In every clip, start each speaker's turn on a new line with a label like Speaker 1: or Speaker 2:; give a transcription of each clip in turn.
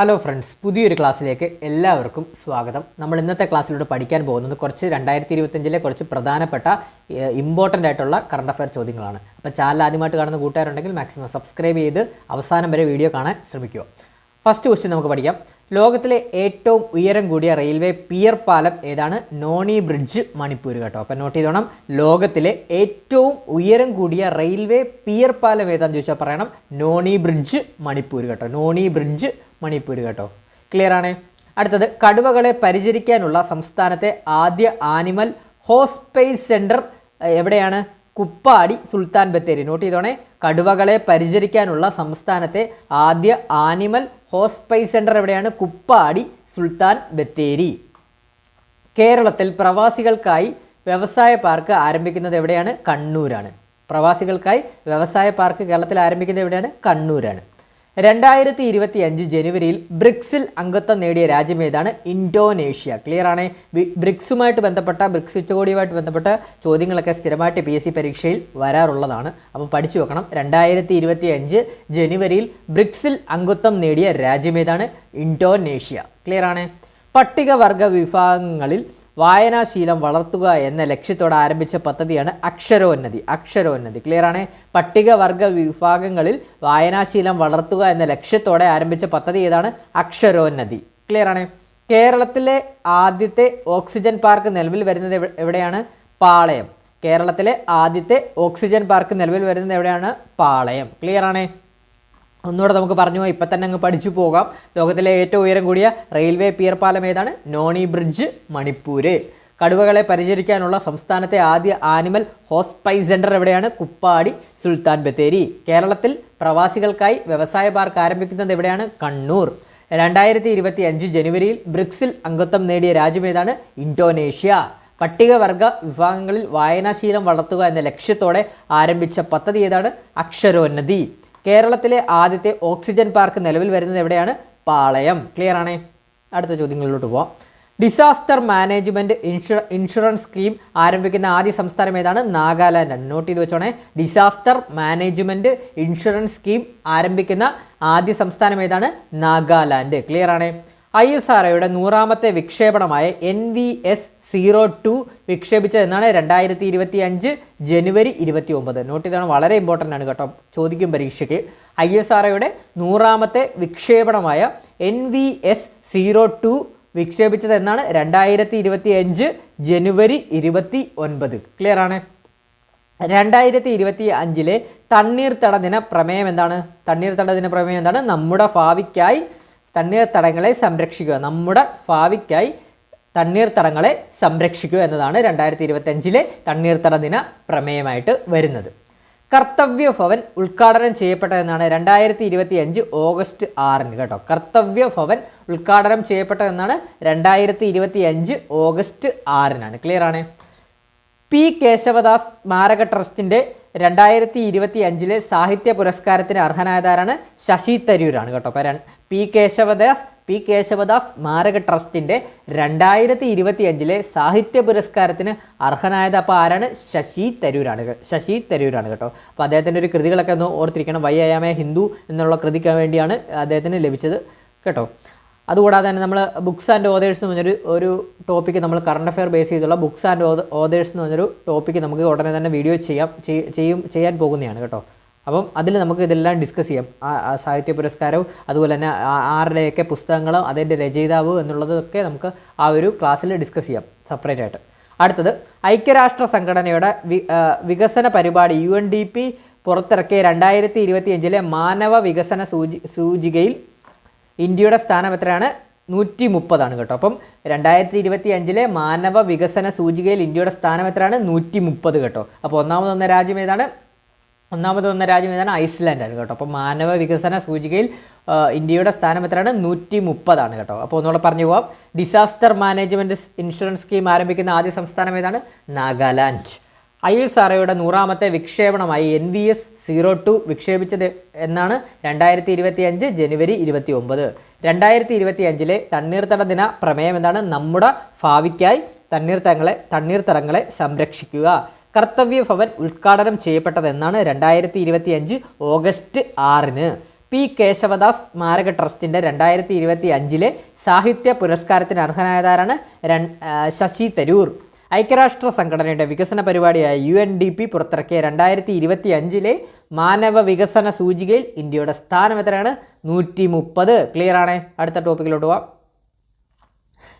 Speaker 1: Hello friends പുതിയൊരു ക്ലാസ്സിലേക്ക് എല്ലാവർക്കും സ്വാഗതം. നമ്മൾ ഇന്നത്തെ ക്ലാസ്സിലൂടെ പഠിക്കാൻ പോകുന്നത് കുറച്ച് രണ്ടായിരത്തി ഇരുപത്തഞ്ചിലെ കുറച്ച് പ്രധാനപ്പെട്ട ഇമ്പോർട്ടന്റ് ആയിട്ടുള്ള കറണ്ട് അഫയർ ചോദ്യങ്ങളാണ്. അപ്പോൾ ചാനൽ ആദ്യമായിട്ട് കാണുന്ന കൂട്ടുകാരുണ്ടെങ്കിൽ മാക്സിമം സബ്സ്ക്രൈബ് ചെയ്ത് അവസാനം വരെ വീഡിയോ കാണാൻ ശ്രമിക്കുക. ഫസ്റ്റ് ക്വസ്റ്റ്യൻ നമുക്ക് പഠിക്കാം. ലോകത്തിലെ ഏറ്റവും ഉയരം കൂടിയ റെയിൽവേ പിയർ പാലം ഏതാണ്? നോണി ബ്രിഡ്ജ് മണിപ്പൂർ കേട്ടോ. അപ്പം നോട്ട് ചെയ്തോണം. ലോകത്തിലെ ഏറ്റവും ഉയരം കൂടിയ റെയിൽവേ പിയർ പാലം ഏതാണെന്ന് ചോദിച്ചാൽ പറയണം. നോണി ബ്രിഡ്ജ് മണിപ്പൂർ കേട്ടോ. നോണി ബ്രിഡ്ജ് മണിപ്പൂർ കേട്ടോ. ക്ലിയർ ആണേ? അടുത്തത് കടുവകളെ പരിചരിക്കാനുള്ള സംസ്ഥാനത്തെ ആദ്യ ആനിമൽ ഹോസ്പേസ് സെന്റർ എവിടെയാണ്? കുപ്പാടി സുൽത്താൻ ബത്തേരി. നോട്ട് ചെയ്തോണേ. കടുവകളെ പരിചരിക്കാനുള്ള സംസ്ഥാനത്തെ ആദ്യ ആനിമൽ ഹോസ്പൈസ് സെന്റർ എവിടെയാണ്? കുപ്പാടി സുൽത്താൻ ബത്തേരി. കേരളത്തിൽ പ്രവാസികൾക്കായി വ്യവസായ പാർക്ക് ആരംഭിക്കുന്നത് എവിടെയാണ്? കണ്ണൂരാണ്. പ്രവാസികൾക്കായി വ്യവസായ പാർക്ക് കേരളത്തിൽ ആരംഭിക്കുന്നത് എവിടെയാണ്? കണ്ണൂരാണ്. രണ്ടായിരത്തി ഇരുപത്തി അഞ്ച് ജനുവരിയിൽ ബ്രിക്സിൽ അംഗത്വം നേടിയ രാജ്യം ഏതാണ്? ഇൻഡോനേഷ്യ ക്ലിയർ ആണ്? ബ്രിക്സുമായിട്ട് ബന്ധപ്പെട്ട ബ്രിക്സ് ഉച്ചകോടിയുമായിട്ട് ബന്ധപ്പെട്ട ചോദ്യങ്ങളൊക്കെ സ്ഥിരമായിട്ട് പി എസ് സി പരീക്ഷയിൽ വരാറുള്ളതാണ്. അപ്പം പഠിച്ചു വെക്കണം. രണ്ടായിരത്തി ഇരുപത്തി അഞ്ച് ജനുവരിയിൽ ബ്രിക്സിൽ അംഗത്വം നേടിയ രാജ്യം ഏതാണ്? ഇൻഡോനേഷ്യ ക്ലിയർ ആണ്? പട്ടികവർഗ വിഭാഗങ്ങളിൽ വായനാശീലം വളർത്തുക എന്ന ലക്ഷ്യത്തോടെ ആരംഭിച്ച പദ്ധതിയാണ് അക്ഷരോന്നതി. അക്ഷരോന്നതി. ക്ലിയർ ആണ്? പട്ടികവർഗ വിഭാഗങ്ങളിൽ വായനാശീലം വളർത്തുക എന്ന ലക്ഷ്യത്തോടെ ആരംഭിച്ച പദ്ധതി ഏതാണ്? അക്ഷരോന്നതി. ക്ലിയർ ആണ്? കേരളത്തിലെ ആദ്യത്തെ ഓക്സിജൻ പാർക്ക് നിലവിൽ വരുന്നത് എവിടെയാണ്? പാളയം. കേരളത്തിലെ ആദ്യത്തെ ഓക്സിജൻ പാർക്ക് നിലവിൽ വരുന്നത് എവിടെയാണ്? പാളയം. ക്ലിയർ ആണ്? ഒന്നുകൂടെ നമുക്ക് പറഞ്ഞു ഇപ്പം തന്നെ അങ്ങ് പഠിച്ചു പോകാം. ലോകത്തിലെ ഏറ്റവും ഉയരം കൂടിയ റെയിൽവേ പിയർ പാലം ഏതാണ്? നോണി ബ്രിഡ്ജ് മണിപ്പൂര്. കടുവകളെ പരിചരിക്കാനുള്ള സംസ്ഥാനത്തെ ആദ്യ ആനിമൽ ഹോസ്പൈസ് സെന്റർ എവിടെയാണ്? കുപ്പാടി സുൽത്താൻ ബത്തേരി. കേരളത്തിൽ പ്രവാസികൾക്കായി വ്യവസായ പാർക്ക് ആരംഭിക്കുന്നത് എവിടെയാണ്? കണ്ണൂർ. രണ്ടായിരത്തി ഇരുപത്തി അഞ്ച് ജനുവരിയിൽ ബ്രിക്സിൽ അംഗത്വം നേടിയ രാജ്യം ഏതാണ്? ഇന്തോനേഷ്യ. പട്ടികവർഗ വിഭാഗങ്ങളിൽ വായനാശീലം വളർത്തുക എന്ന ലക്ഷ്യത്തോടെ ആരംഭിച്ച പദ്ധതി ഏതാണ്? അക്ഷരോന്നതി. കേരളത്തിലെ ആദ്യത്തെ ഓക്സിജൻ പാർക്ക് നിലവിൽ വരുന്നത് എവിടെയാണ്? പാളയം. ക്ലിയർ ആണേ? അടുത്ത ചോദ്യങ്ങളിലോട്ട് പോവാം. Disaster management insurance insurance scheme ആരംഭിക്കുന്ന ആദ്യ സംസ്ഥാനം ഏതാണ്? നാഗാലാൻഡ്. നോട്ട് ചെയ്ത് വെച്ചോണേ. ഡിസാസ്റ്റർ മാനേജ്മെന്റ് ഇൻഷുറൻസ് സ്കീം ആരംഭിക്കുന്ന ആദ്യ സംസ്ഥാനം ഏതാണ്? നാഗാലാൻഡ്. ക്ലിയർ ആണേ? ഐ എസ് ആർ ഒയുടെ നൂറാമത്തെ വിക്ഷേപണമായ N V S zero two വിക്ഷേപിച്ചതെന്നാണ് രണ്ടായിരത്തി ഇരുപത്തി അഞ്ച് ജനുവരി ഇരുപത്തി ഒമ്പത് നോട്ട് ചെയ്താണ് വളരെ ഇമ്പോർട്ടന്റ് ആണ് കേട്ടോ ചോദിക്കും പരീക്ഷയ്ക്ക്. ഐ എസ് ആർ ഒയുടെ നൂറാമത്തെ വിക്ഷേപണമായ N V S zero two വിക്ഷേപിച്ചത് എന്നാണ് രണ്ടായിരത്തി ഇരുപത്തി അഞ്ച് ജനുവരി ഇരുപത്തി ഒൻപത് ക്ലിയർ ആണ്? രണ്ടായിരത്തി ഇരുപത്തി അഞ്ചിലെ തണ്ണീർത്തട ദിന പ്രമേയം എന്താണ്? തണ്ണീർത്തട ദിന പ്രമേയം എന്താണ്? നമ്മുടെ ഭാവിക്കായി തണ്ണീർത്തടങ്ങളെ സംരക്ഷിക്കുക. നമ്മുടെ ഭാവിക്കായി തണ്ണീർത്തടങ്ങളെ സംരക്ഷിക്കുക എന്നതാണ് രണ്ടായിരത്തി ഇരുപത്തഞ്ചിലെ തണ്ണീർത്തട ദിന പ്രമേയമായിട്ട് വരുന്നത്. കർത്തവ്യ ഭവൻ ഉദ്ഘാടനം ചെയ്യപ്പെട്ടതെന്നാണ് രണ്ടായിരത്തി ഇരുപത്തി അഞ്ച് ഓഗസ്റ്റ് ആറിന് കേട്ടോ. കർത്തവ്യ ഭവൻ ഉദ്ഘാടനം ചെയ്യപ്പെട്ടതെന്നാണ് രണ്ടായിരത്തി ഇരുപത്തി അഞ്ച് ഓഗസ്റ്റ് ആറിനാണ്. ക്ലിയർ ആണ്? പി കേശവദാസ് സ്മാരക ട്രസ്റ്റിന്റെ രണ്ടായിരത്തി ഇരുപത്തി അഞ്ചിലെ സാഹിത്യ പുരസ്കാരത്തിന് അർഹനായതാരാണ് ശശി തരൂരാണ് കേട്ടോ. അപ്പോൾ ര- പി കേശവദാസ് പി കേശവദാസ് സ്മാരക ട്രസ്റ്റിന്റെ രണ്ടായിരത്തി ഇരുപത്തി അഞ്ചിലെ സാഹിത്യ പുരസ്കാരത്തിന് അർഹനായത് അപ്പോൾ ആരാണ്? ശശി തരൂരാണ് ശശി തരൂരാണ് കേട്ടോ. അപ്പോൾ അദ്ദേഹത്തിന്റെ ഒരു കൃതികളൊക്കെ ഒന്ന് ഓർത്തിരിക്കണം. വൈ അയാമേ ഹിന്ദു എന്നുള്ള കൃതിക്ക് വേണ്ടിയാണ് അദ്ദേഹത്തിന് ലഭിച്ചത് കേട്ടോ. അതുകൂടാതെ തന്നെ നമ്മൾ ബുക്സ് ആൻഡ് ഓതേഴ്സ് എന്ന് പറഞ്ഞൊരു ഒരു ടോപ്പിക്ക് നമ്മൾ കറണ്ട് അഫെയർ ബേസ് ചെയ്തുള്ള ബുക്സ് ആൻഡ് ഓതേഴ്സ് എന്ന് പറഞ്ഞൊരു ടോപ്പിക്ക് നമുക്ക് ഉടനെ തന്നെ വീഡിയോ ചെയ്യാം ചെയ്യും ചെയ്യാൻ പോകുന്നതാണ് കേട്ടോ. അപ്പം അതിൽ നമുക്ക് ഇതെല്ലാം ഡിസ്കസ് ചെയ്യാം. ആ സാഹിത്യ പുരസ്കാരവും അതുപോലെ തന്നെ ആരുടെയൊക്കെ പുസ്തകങ്ങളും അതിന്റെ രചയിതാവ് എന്നുള്ളതൊക്കെ നമുക്ക് ആ ഒരു ക്ലാസ്സിൽ ഡിസ്കസ് ചെയ്യാം സെപ്പറേറ്റ് ആയിട്ട്. അടുത്തത് ഐക്യരാഷ്ട്ര സംഘടനയുടെ വികസന പരിപാടി യു എൻ ഡി പി പുറത്തിറക്കിയ രണ്ടായിരത്തി ഇരുപത്തി അഞ്ചിലെ മാനവ വികസന സൂചി സൂചികയിൽ ഇന്ത്യയുടെ സ്ഥാനം എത്രയാണ്? നൂറ്റി മുപ്പതാണ് കേട്ടോ. അപ്പം രണ്ടായിരത്തി ഇരുപത്തി അഞ്ചിലെ മാനവ വികസന സൂചികയിൽ ഇന്ത്യയുടെ സ്ഥാനം എത്രയാണ്? നൂറ്റി മുപ്പത് കേട്ടോ. അപ്പോൾ ഒന്നാമതൊന്ന രാജ്യം ഏതാണ്? ഒന്നാമത് വന്ന രാജ്യം ഏതാണ് ആണ് കേട്ടോ. അപ്പോൾ മാനവ വികസന സൂചികയിൽ ഇന്ത്യയുടെ സ്ഥാനം എത്രയാണ്? നൂറ്റി മുപ്പതാണ് കേട്ടോ. അപ്പോൾ ഒന്നുകൂടെ പറഞ്ഞു പോവാം. ഡിസാസ്റ്റർ മാനേജ്മെന്റ് ഇൻഷുറൻസ് സ്കീം ആരംഭിക്കുന്ന ആദ്യ സംസ്ഥാനം ഏതാണ്? നാഗാലാൻഡ്. ആർ ഒയുടെ നൂറാമത്തെ വിക്ഷേപണമായി N V S zero two വിക്ഷേപിച്ചത് എന്നാണ് രണ്ടായിരത്തി ഇരുപത്തി അഞ്ച് ജനുവരി ഇരുപത്തി ഒമ്പത് രണ്ടായിരത്തി ഇരുപത്തി അഞ്ചിലെ തണ്ണീർത്തട ദിന പ്രമേയം എന്താണ്? നമ്മുടെ ഭാവിക്കായി തണ്ണീർത്തങ്ങളെ തണ്ണീർത്തടങ്ങളെ സംരക്ഷിക്കുക. കർത്തവ്യ ഭവൻ ഉദ്ഘാടനം ചെയ്യപ്പെട്ടതെന്നാണ് രണ്ടായിരത്തി ഇരുപത്തി അഞ്ച് ഓഗസ്റ്റ് ആറിന്. പി കേശവദാസ് സ്മാരക ട്രസ്റ്റിന്റെ രണ്ടായിരത്തി ഇരുപത്തി അഞ്ചിലെ സാഹിത്യ പുരസ്കാരത്തിന് അർഹനായതാരാണ് ശശി തരൂർ. ഐക്യരാഷ്ട്ര സംഘടനയുടെ വികസന പരിപാടിയായ യു എൻ ഡി പി പുറത്തിറക്കിയ രണ്ടായിരത്തി ഇരുപത്തി അഞ്ചിലെ മാനവ വികസന സൂചികയിൽ ഇന്ത്യയുടെ സ്ഥാനം എത്രയാണ്? നൂറ്റി മുപ്പത് ക്ലിയർ ആണേ? അടുത്ത ടോപ്പിക്കിലോട്ട് പോവാം.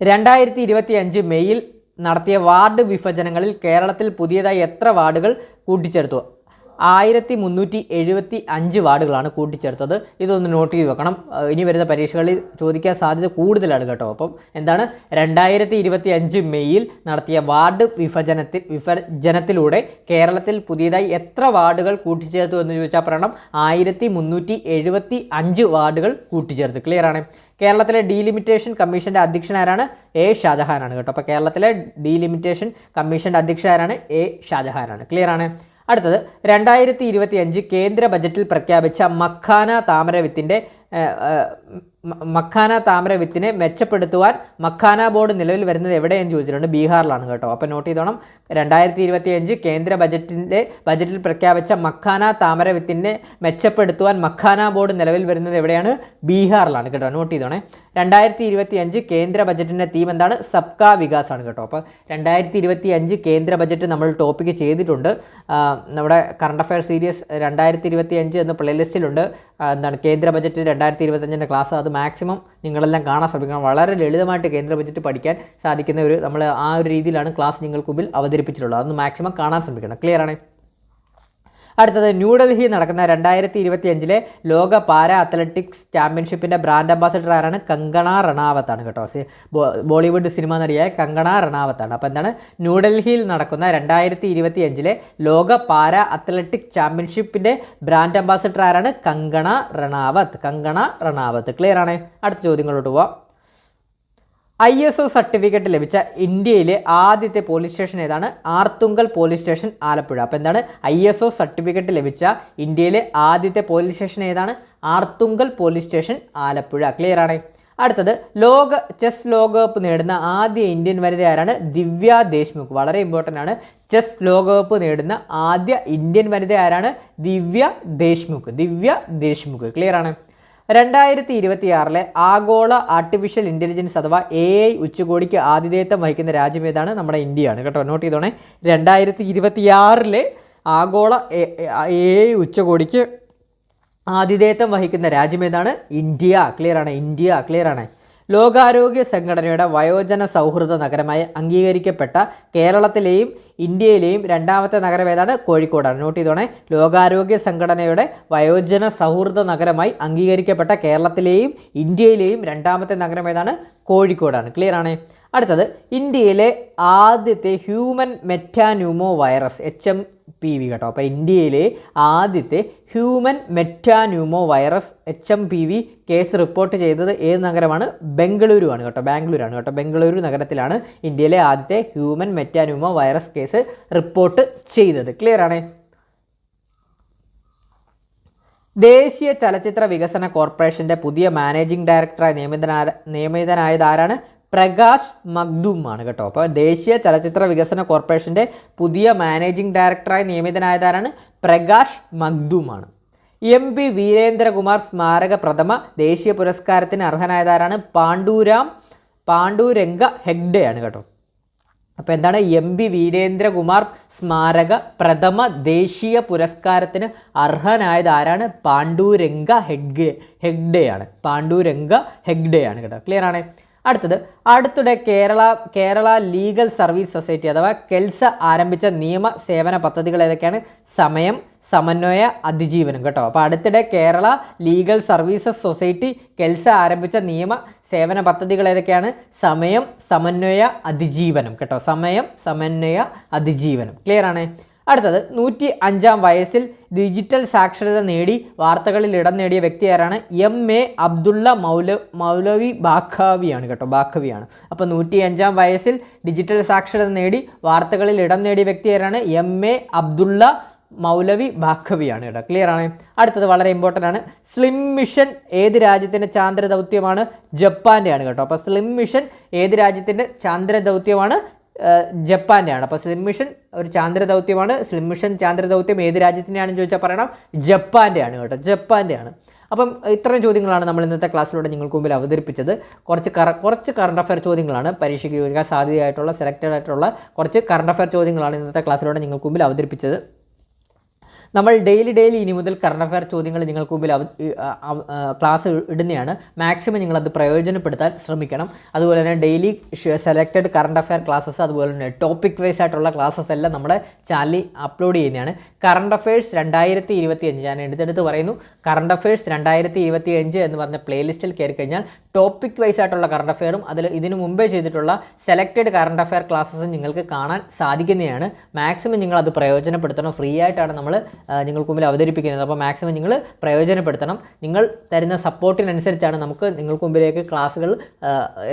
Speaker 1: രണ്ടായിരത്തി ഇരുപത്തി അഞ്ച് മെയ്യിൽ നടത്തിയ വാർഡ് വിഭജനങ്ങളിൽ കേരളത്തിൽ പുതിയതായി എത്ര വാർഡുകൾ കൂട്ടിച്ചേർത്തു? ആയിരത്തി മുന്നൂറ്റി എഴുപത്തി അഞ്ച് വാർഡുകളാണ് കൂട്ടിച്ചേർത്തത്. ഇതൊന്ന് നോട്ട് ചെയ്ത് വെക്കണം. ഇനി വരുന്ന പരീക്ഷകളിൽ ചോദിക്കാൻ സാധ്യത കൂടുതലാണ് കേട്ടോ. അപ്പം എന്താണ്? രണ്ടായിരത്തി ഇരുപത്തി അഞ്ച് മെയ്യിൽ നടത്തിയ വാർഡ് വിഭജനത്തിൽ വിഭജനത്തിലൂടെ കേരളത്തിൽ പുതിയതായി എത്ര വാർഡുകൾ കൂട്ടിച്ചേർത്തു എന്ന് ചോദിച്ചാൽ പറയണം. ആയിരത്തി മുന്നൂറ്റി എഴുപത്തി അഞ്ച് വാർഡുകൾ കൂട്ടിച്ചേർത്തു. ക്ലിയർ ആണ്? കേരളത്തിലെ ഡീലിമിറ്റേഷൻ കമ്മീഷന്റെ അധ്യക്ഷൻ ആരാണ് എ ഷാജഹാനാണ് കേട്ടോ. അപ്പോൾ കേരളത്തിലെ ഡീലിമിറ്റേഷൻ കമ്മീഷന്റെ അധ്യക്ഷൻ ആരാണ് എ ഷാജഹാനാണ്. ക്ലിയർ ആണ്? അടുത്തത് രണ്ടായിരത്തി ഇരുപത്തി അഞ്ച് കേന്ദ്ര ബജറ്റിൽ പ്രഖ്യാപിച്ച മഖാന താമര മഖാന താമര വിത്തിനെ മെച്ചപ്പെടുത്തുവാൻ മഖാന ബോർഡ് നിലവിൽ വരുന്നത് എവിടെയെന്ന് ചോദിച്ചിട്ടുണ്ട്? ബീഹാറിലാണ് കേട്ടോ. അപ്പോൾ നോട്ട് ചെയ്തോണം. രണ്ടായിരത്തി ഇരുപത്തി അഞ്ച് കേന്ദ്ര ബജറ്റിന്റെ ബജറ്റിൽ പ്രഖ്യാപിച്ച മഖാന താമര വിത്തിനെ മെച്ചപ്പെടുത്തുവാൻ മഖാന ബോർഡ് നിലവിൽ വരുന്നത് എവിടെയാണ്? ബീഹാറിലാണ് കേട്ടോ. നോട്ട് ചെയ്തോണേ. രണ്ടായിരത്തി ഇരുപത്തി അഞ്ച് കേന്ദ്ര ബജറ്റിന്റെ തീം എന്താണ്? സബ്കാ വികാസാണ് കേട്ടോ. അപ്പോൾ രണ്ടായിരത്തി ഇരുപത്തി അഞ്ച് കേന്ദ്ര ബജറ്റ് നമ്മൾ ടോപ്പിക്ക് ചെയ്തിട്ടുണ്ട്. നമ്മുടെ കറണ്ട് അഫയർ സീരീസ് രണ്ടായിരത്തി ഇരുപത്തി അഞ്ച് എന്ന പ്ലേലിസ്റ്റിലുണ്ട് എന്താണ്? കേന്ദ്ര ബജറ്റ് രണ്ടായിരത്തി ഇരുപത്തഞ്ചിന്റെ ക്ലാസ് അത് മാക്സിമം നിങ്ങളെല്ലാം കാണാൻ ശ്രമിക്കണം. വളരെ ലളിതമായിട്ട് കേന്ദ്ര ബജറ്റ് പഠിക്കാൻ സാധിക്കുന്ന ഒരു നമ്മൾ ആ ഒരു രീതിയിലാണ് ക്ലാസ് നിങ്ങൾക്ക് മുമ്പിൽ അവതരിപ്പിച്ചിട്ടുള്ളത്. അതൊന്ന് മാക്സിമം കാണാൻ ശ്രമിക്കണം. ക്ലിയർ ആണ്? അടുത്തത് ന്യൂഡൽഹി നടക്കുന്ന രണ്ടായിരത്തി ഇരുപത്തി അഞ്ചിലെ ലോക പാരാ അത്ലറ്റിക്സ് ചാമ്പ്യൻഷിപ്പിന്റെ ബ്രാൻഡ് അംബാസഡർ ആരാണ് കങ്കണ റണാവത്താണ് കേട്ടോ. ബോളിവുഡ് സിനിമ നടിയായ കങ്കണ റണാവത്താണ്. അപ്പോൾ എന്താണ്? ന്യൂഡൽഹിയിൽ നടക്കുന്ന രണ്ടായിരത്തി ഇരുപത്തി അഞ്ചിലെ ലോക പാരാ അത്ലറ്റിക് ചാമ്പ്യൻഷിപ്പിന്റെ ബ്രാൻഡ് അംബാസഡർ ആരാണ് കങ്കണ റണാവത്ത്. കങ്കണ റണാവത്ത്. ക്ലിയർ ആണ്? അടുത്ത ചോദ്യങ്ങളോട്ട് പോവാം. ഐ എസ് ഒ സർട്ടിഫിക്കറ്റ് ലഭിച്ച ഇന്ത്യയിലെ ആദ്യത്തെ പോലീസ് സ്റ്റേഷൻ ഏതാണ്? Arthunkal police station Alappuzha. അപ്പോൾ എന്താണ്? ഐ എസ് ഒ സർട്ടിഫിക്കറ്റ് ലഭിച്ച ഇന്ത്യയിലെ ആദ്യത്തെ പോലീസ് സ്റ്റേഷൻ ഏതാണ്? Arthunkal police station Alappuzha. Clear ആണേ? അടുത്തത് ലോക ചെസ് ലോകകപ്പ് നേടുന്ന ആദ്യ ഇന്ത്യൻ വനിത ആരാണ്? ദിവ്യ ദേശ്മുഖ്. വളരെ ഇമ്പോർട്ടന്റ് ആണ്. ചെസ് ലോകകപ്പ് നേടുന്ന ആദ്യ ഇന്ത്യൻ വനിത ആരാണ്? ദിവ്യ ദേശ്മുഖ്. ദിവ്യ ദേശ്മുഖ്. ക്ലിയർ ആണ്? രണ്ടായിരത്തി ഇരുപത്തി ആറിലെ ആഗോള ആർട്ടിഫിഷ്യൽ ഇന്റലിജൻസ് അഥവാ എ ഐ ഉച്ചകോടിക്ക് ആതിഥേയത്വം വഹിക്കുന്ന രാജ്യം ഏതാണ്? നമ്മുടെ ഇന്ത്യയാണ്. കേട്ടോ നോട്ട് ചെയ്തോണേ. രണ്ടായിരത്തി ഇരുപത്തി ആറിലെ ആഗോള എ ഐ ഉച്ചകോടിക്ക് ആതിഥേയത്വം വഹിക്കുന്ന രാജ്യം ഏതാണ്? ഇന്ത്യ. ക്ലിയർ ആണ്? ഇന്ത്യ ക്ലിയർ ആണ്. ലോകാരോഗ്യ സംഘടനയുടെ വയോജന സൗഹൃദ നഗരമായി അംഗീകരിക്കപ്പെട്ട കേരളത്തിലെയും ഇന്ത്യയിലെയും രണ്ടാമത്തെ നഗരം ഏതാണ്? കോഴിക്കോടാണ്. നോട്ട് ചെയ്തോണേ. ലോകാരോഗ്യ സംഘടനയുടെ വയോജന സൗഹൃദ നഗരമായി അംഗീകരിക്കപ്പെട്ട കേരളത്തിലെയും ഇന്ത്യയിലെയും രണ്ടാമത്തെ നഗരം ഏതാണ്? കോഴിക്കോടാണ്. ക്ലിയർ ആണേ? അടുത്തത് ഇന്ത്യയിലെ ആദ്യത്തെ human metapneumovirus H M P V കേട്ടോ. അപ്പോൾ ഇന്ത്യയിലെ ആദ്യത്തെ human metapneumovirus H M P V case report ചെയ്തത് ഏത് നഗരമാണ്? ബംഗളൂരു ആണ് കേട്ടോ. ബാംഗ്ലൂരാണ് കേട്ടോ. ബംഗളൂരു നഗരത്തിലാണ് ഇന്ത്യയിലെ ആദ്യത്തെ human metapneumovirus case report ചെയ്തത്. ക്ലിയർ ആണേ? ദേശീയ ചലച്ചിത്ര വികസന കോർപ്പറേഷന്റെ പുതിയ മാനേജിംഗ് ഡയറക്ടറായി നിയമിതനായ നിയമിതനായത് ആരാണ്? പ്രകാശ് മഗ്ദൂമാണ് കേട്ടോ. അപ്പോൾ ദേശീയ ചലച്ചിത്ര വികസന കോർപ്പറേഷന്റെ പുതിയ മാനേജിംഗ് ഡയറക്ടറായി നിയമിതനായതാരാണ് പ്രകാശ് മഗ്ദൂമാണ് എം പി വീരേന്ദ്രകുമാർ സ്മാരക പ്രഥമ ദേശീയ പുരസ്കാരത്തിന് അർഹനായതാരാണ് പാണ്ഡുരാം പാണ്ഡുരംഗ ഹെഗ്ഡെയാണ് കേട്ടോ. അപ്പോൾ എന്താണ് എം പി വീരേന്ദ്രകുമാർ സ്മാരക പ്രഥമ ദേശീയ പുരസ്കാരത്തിന് അർഹനായത് ആരാണ് പാണ്ഡുരംഗ ഹെഗ്ഡെ ഹെഗ്ഡെയാണ്. പാണ്ഡുരംഗ ഹെഗ്ഡെയാണ് കേട്ടോ. ക്ലിയർ ആണ്? അടുത്തത് അടുത്തിടെ Kerala Kerala legal service society അഥവാ കെൽസ ആരംഭിച്ച നിയമ സേവന പദ്ധതികൾ ഏതൊക്കെയാണ്? സമയം സമന്വയ അതിജീവനം കേട്ടോ. അപ്പോൾ അടുത്തിടെ Kerala legal services society KELSA ആരംഭിച്ച നിയമ സേവന പദ്ധതികൾ ഏതൊക്കെയാണ്? സമയം സമന്വയ അതിജീവനം കേട്ടോ. സമയം സമന്വയ അതിജീവനം. ക്ലിയർ ആണ്? അടുത്തത് നൂറ്റി അഞ്ചാം വയസ്സിൽ ഡിജിറ്റൽ സാക്ഷരത നേടി വാർത്തകളിൽ ഇടം നേടിയ വ്യക്തി ആരാണ്? എം. എ. അബ്ദുള്ള മൗല മൗലവി ബാഖാവിയാണ് കേട്ടോ ബാഖവിയാണ്. അപ്പോൾ നൂറ്റി അഞ്ചാം വയസ്സിൽ ഡിജിറ്റൽ സാക്ഷരത നേടി വാർത്തകളിൽ ഇടം നേടിയ വ്യക്തി ആരാണ്? എം. എ. അബ്ദുള്ള മൗലവി ബാഖവിയാണ് കേട്ടോ ക്ലിയർ ആണ്? അടുത്തത് വളരെ ഇമ്പോർട്ടന്റ് ആണ്. സ്ലിം മിഷൻ ഏത് രാജ്യത്തിന്റെ ചാന്ദ്ര ദൗത്യമാണ്? ജപ്പാന്റെയാണ് കേട്ടോ. അപ്പോൾ സ്ലിം മിഷൻ ഏത് രാജ്യത്തിന്റെ ചാന്ദ്ര ദൗത്യമാണ്? ജപ്പാന്റെ ആണ് അപ്പോൾ സ്ലിം മിഷൻ ഒരു ചാന്ദ്ര ദൗത്യമാണ്. സ്ലിം മിഷൻ ചാന്ദ്ര ദൗത്യം ഏത് രാജ്യത്തിന്റെയാണെന്ന് ചോദിച്ചാൽ പറയണം. ജപ്പാന്റെയാണ് കേട്ടോ. ജപ്പാന്റെയാണ് അപ്പം ഇത്രയും ചോദ്യങ്ങളാണ് നമ്മൾ ഇന്നത്തെ ക്ലാസ്സിലൂടെ നിങ്ങൾക്ക് മുമ്പിൽ അവതരിപ്പിച്ചത്. കുറച്ച് കറ കുറച്ച് കറണ്ട് അഫയർ ചോദ്യങ്ങളാണ്. പരീക്ഷയ്ക്ക് ചോദിക്കാൻ സാധ്യതയായിട്ടുള്ള സെലക്റ്റഡ് ആയിട്ടുള്ള കുറച്ച് കറണ്ട് അഫയർ ചോദ്യങ്ങളാണ് ഇന്നത്തെ ക്ലാസ്സിലൂടെ നിങ്ങൾക്ക് മുമ്പിൽ അവതരിപ്പിച്ചത്. നമ്മൾ ഡെയിലി ഡെയിലി ഇനി മുതൽ കറണ്ട് അഫയർ ചോദ്യങ്ങൾ നിങ്ങൾക്ക് മുമ്പിൽ ക്ലാസ് ഇടുന്നതാണ്. മാക്സിമം നിങ്ങളത് പ്രയോജനപ്പെടുത്താൻ ശ്രമിക്കണം. അതുപോലെ തന്നെ daily selected current affair classes അതുപോലെ തന്നെ ടോപ്പിക് വൈസ് ആയിട്ടുള്ള ക്ലാസ്സസ് എല്ലാം നമ്മുടെ ചാനലിൽ അപ്ലോഡ് ചെയ്യുന്നതാണ്. കറണ്ട് അഫയേഴ്സ് രണ്ടായിരത്തി ഇരുപത്തി അഞ്ച് ഞാൻ എടുത്തെടുത്ത് പറയുന്നു. കറണ്ട് അഫയേഴ്സ് രണ്ടായിരത്തി ഇരുപത്തി അഞ്ച് എന്ന് പറഞ്ഞ പ്ലേലിസ്റ്റിൽ കയറി കഴിഞ്ഞാൽ ടോപ്പിക് വൈസ് ആയിട്ടുള്ള കറണ്ട് അഫയറും അതിൽ ഇതിനു മുമ്പേ ചെയ്തിട്ടുള്ള സെലക്റ്റഡ് കറണ്ട് അഫയർ ക്ലാസ്സസും നിങ്ങൾക്ക് കാണാൻ സാധിക്കുന്നതാണ്. മാക്സിമം നിങ്ങൾ അത് പ്രയോജനപ്പെടുത്തണം. ഫ്രീ ആയിട്ടാണ് നമ്മൾ നിങ്ങൾക്ക് മുമ്പിൽ അവതരിപ്പിക്കുന്നത്. അപ്പോൾ മാക്സിമം നിങ്ങൾ പ്രയോജനപ്പെടുത്തണം. നിങ്ങൾ തരുന്ന സപ്പോർട്ടിനനുസരിച്ചാണ് നമുക്ക് നിങ്ങൾക്ക് മുമ്പിലേക്ക് ക്ലാസ്സുകൾ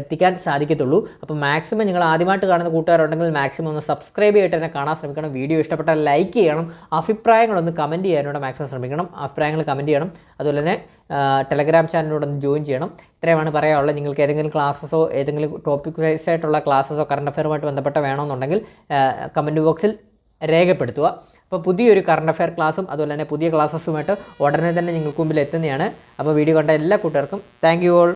Speaker 1: എത്തിക്കാൻ സാധിക്കത്തുള്ളൂ. അപ്പോൾ മാക്സിമം നിങ്ങൾ ആദ്യമായിട്ട് കാണുന്ന കൂട്ടുകാരുണ്ടെങ്കിൽ മാക്സിമം ഒന്ന് സബ്സ്ക്രൈബ് ചെയ്തിട്ട് തന്നെ കാണാൻ ശ്രമിക്കണം. വീഡിയോ ഇഷ്ടപ്പെട്ടാൽ ലൈക്ക് ചെയ്യണം. അഭിപ്രായങ്ങളൊന്ന് കമന്റ് ചെയ്യാനോട് മാക്സിമം ശ്രമിക്കണം. അഭിപ്രായങ്ങൾ കമന്റ് ചെയ്യണം. അതുപോലെ തന്നെ ടെലഗ്രാം ചാനലിനോടൊന്ന് ജോയിൻ ചെയ്യണം. ഇത്രയുമാണ് പറയാനുള്ളത്. നിങ്ങൾക്ക് ഏതെങ്കിലും ക്ലാസ്സസോ ഏതെങ്കിലും ടോപ്പിക് വൈസ് ആയിട്ടുള്ള ക്ലാസ്സസോ കറണ്ട് അഫയറുമായിട്ട് ബന്ധപ്പെട്ട വേണമെന്നുണ്ടെങ്കിൽ കമന്റ് ബോക്സിൽ രേഖപ്പെടുത്തുക. അപ്പോൾ പുതിയൊരു കറണ്ട് അഫയർ ക്ലാസ്സും അതുപോലെ തന്നെ പുതിയ ക്ലാസ്സസുമായിട്ട് ഉടനെ തന്നെ നിങ്ങൾക്ക് മുമ്പിൽ എത്തുന്നതാണ്. അപ്പോൾ വീഡിയോ കണ്ട എല്ലാ കൂട്ടുകാർക്കും താങ്ക് ഓൾ